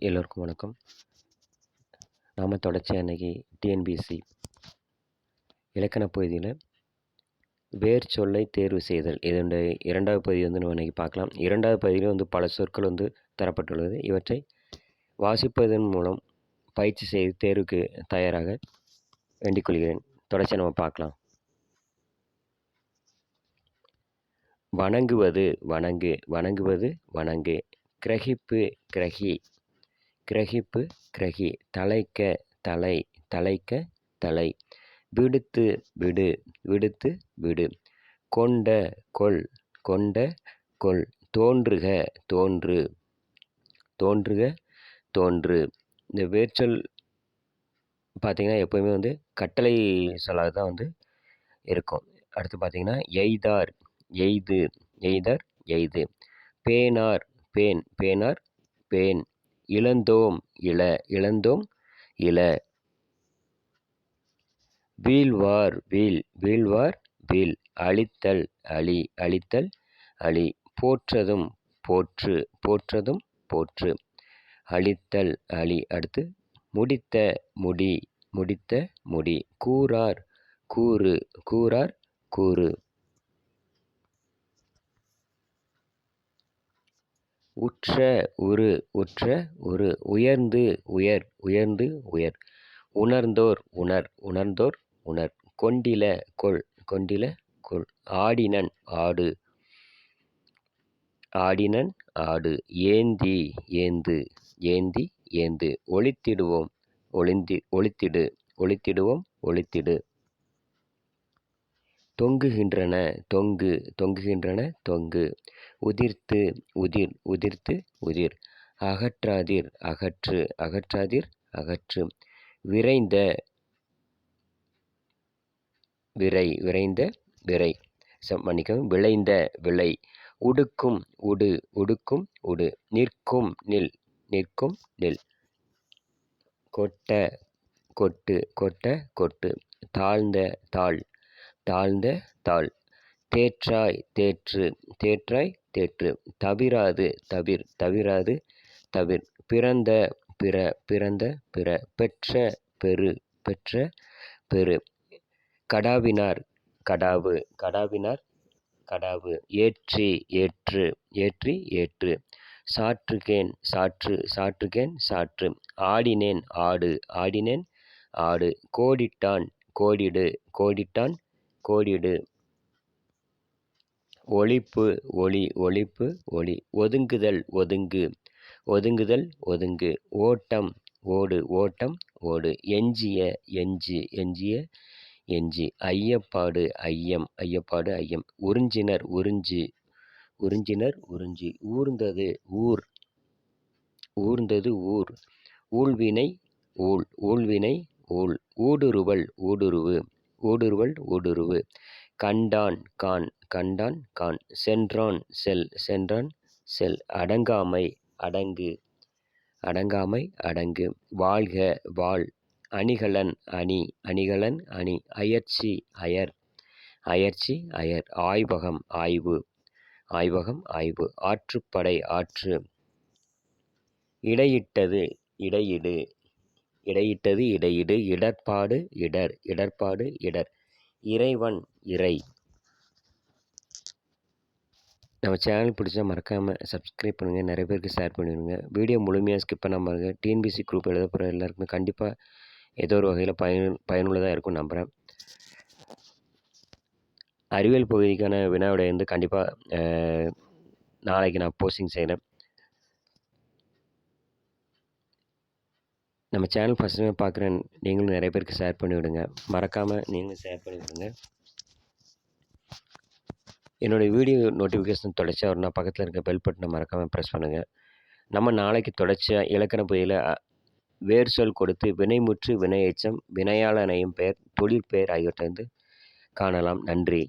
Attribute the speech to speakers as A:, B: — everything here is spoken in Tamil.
A: எல்லோருக்கும் வணக்கம். நாம் தொடர்ச்சி அன்னைக்கு டிஎன்பிஎஸ்சி இலக்கண பகுதியில் வேர் சொல்லை தேர்வு செய்தல். இதனுடைய இரண்டாவது பகுதி வந்து நம்ம இன்றைக்கி பார்க்கலாம். இரண்டாவது பகுதியில் வந்து பல சொற்கள் வந்து தரப்பட்டுள்ளது. இவற்றை வாசிப்பதன் மூலம் பயிற்சி செய்து தேர்வுக்கு தயாராக வேண்டிக் கொள்கிறேன். தொடர்ச்சியாக நம்ம பார்க்கலாம். வணங்குவது வணங்கு வணங்குவது வணங்கு கிரகிப்பு கிரகி கிரகிப்பு கிரகி தலைக்க தலை தலைக்க தலை. விடுத்து விடு விடுத்து விடு. கொண்ட கொள் கொண்ட கொள். தோன்றுக தோன்று. தோன்றுக தோன்று. இந்த வேர்ச்சொல் பார்த்திங்கன்னா எப்போயுமே வந்து கட்டளை சொல்லாக தான் வந்து இருக்கும். அடுத்து பார்த்திங்கன்னா எய்தார் எய்து எய்தார் எய்து. பேனார் பேன் பேனார் பேன். இழந்தோம் இள இழந்தோம் இள வீழ்வார் வீழ் வீழ்வார் வீழ். அழித்தல் அழி அழித்தல் அழி. போற்றதும் போற்று போற்றதும் போற்று. அழித்தல் அழி. அடுத்து முடித்த முடி முடித்த முடி. கூறார் கூறு கூறார் கூறு. உற்ற உரு உற்ற உரு உயர்ந்து உயர் உயர்ந்து உயர். உணர்ந்தோர் உணர் உணர்ந்தோர் உணர். கொண்டில கொள் கொண்டில கொள். ஆடினன் ஆடு. ஆடினன் ஆடு. ஏந்தி ஏந்து ஏந்தி ஏந்து. ஒளித்திடுவோம் ஒளிந்தி ஒளித்திடு ஒளித்திடுவோம் ஒளித்திடு. தொங்குகின்றன. தொங்கு தொங்குகின்றன தொங்கு. உதிர்த்து உதிர் உதிர்த்து உதிர். அகற்றாதீர் அகற்று. அகற்றாதீர் அகற்று. விரைந்த விரை விரைந்த விரை. மன்னிக்கவும். விளைந்த விளை. உடுக்கும் உடு. உடுக்கும் உடு. நிற்கும் நில். நிற்கும் நில். கொட்ட கொட்டு. கொட்ட கொட்டு. தாழ்ந்த தாழ். தாழ்ந்த தாழ் தேற்றாய் தேற்று தேற்றாய் தேற்று. தவிராது தவிர் தவிராது தவிர். பிறந்த பிற பிறந்த பிற. பெற்ற பெரு பெற்ற பெரு கடாவினார் கடாவு. கடாவினார் கடாவு. ஏற்றி ஏற்று ஏற்றி ஏற்று. சாற்றுகேன் சாற்று சாற்றுகேன் சாற்று. ஆடினேன் ஆடு. ஆடினேன் ஆடு. கோடிட்டான் கோடிடு. கோடிட்டான் கோடிடு. ஒழிப்பு ஒளி ஒழிப்பு ஒளி. ஒதுங்குதல் ஒதுங்கு. ஒதுங்குதல் ஒதுங்கு. ஓட்டம் ஓடு ஓட்டம் ஓடு. எஞ்சிய எஞ்சி எஞ்சிய எஞ்சி. ஐயப்பாடு ஐயம். ஐயப்பாடு ஐயம். உறிஞ்சினர் உறிஞ்சி. உறிஞ்சினர் உறிஞ்சி. ஊர்ந்தது ஊர். ஊர்ந்தது ஊர். ஊழ்வினை ஊழ். ஊழ்வினை ஊழ். ஊடுருவல் ஊடுருவு. ஊடுருவல் ஊடுருவு கண்டான் கான் கண்டான் கான். சென்றான் செல் சென்றான் செல். அடங்காமை அடங்கு. அடங்காமை அடங்கு. வாழ்க வாழ். அணிகலன் அணி. அணிகலன் அணி. அயற்சி அயர். அயற்சி அயர். ஆய்வகம் ஆய்வு. ஆய்வகம் ஆய்வு. ஆற்றுப்படை ஆற்று. இடையிட்டது இடையிடு. இடையிட்டது இடையிடு. இடர்பாடு இடர். இடர்பாடு இடர். இறைவன் இறை. நம்ம சேனல் பிடிச்சா மறக்காமல் சப்ஸ்கிரைப் பண்ணுங்கள் நிறைய பேருக்கு ஷேர் பண்ணிடுங்க. வீடியோ முழுமையாக ஸ்கிப் பண்ணாமல் பாருங்கள் டிஎன்பிசி குரூப் எழுத போகிற எல்லாருக்குமே கண்டிப்பாக ஏதோ ஒரு வகையில் பயன் பயனுள்ளதாக இருக்கும் நம்புகிறேன் அறிவியல் பகுதிக்கான வினாவிடை வந்து கண்டிப்பாக நாளைக்கு நான் போஸ்டிங் செய்கிறேன் நம்ம சேனல் ஃபஸ்ட் டைம் பார்க்குறேன் நீங்களும் நிறைய பேருக்கு ஷேர் பண்ணி விடுங்க மறக்காமல் நீங்களும் ஷேர் பண்ணி விடுங்க என்னோடய வீடியோ நோட்டிஃபிகேஷன் தொடர்ச்சியாக வரணும் பக்கத்தில் இருக்க பெல் பட்டனை மறக்காமல் ப்ரெஸ் பண்ணுங்கள் நம்ம நாளைக்கு தொடர்ச்சியாக இலக்கண புயலில் வேர் சொல் கொடுத்து வினைமுற்று வினை எச்சம் வினையாளனையும் பெயர் தொழிற்பெயர் ஆகியவற்றை வந்து காணலாம். நன்றி.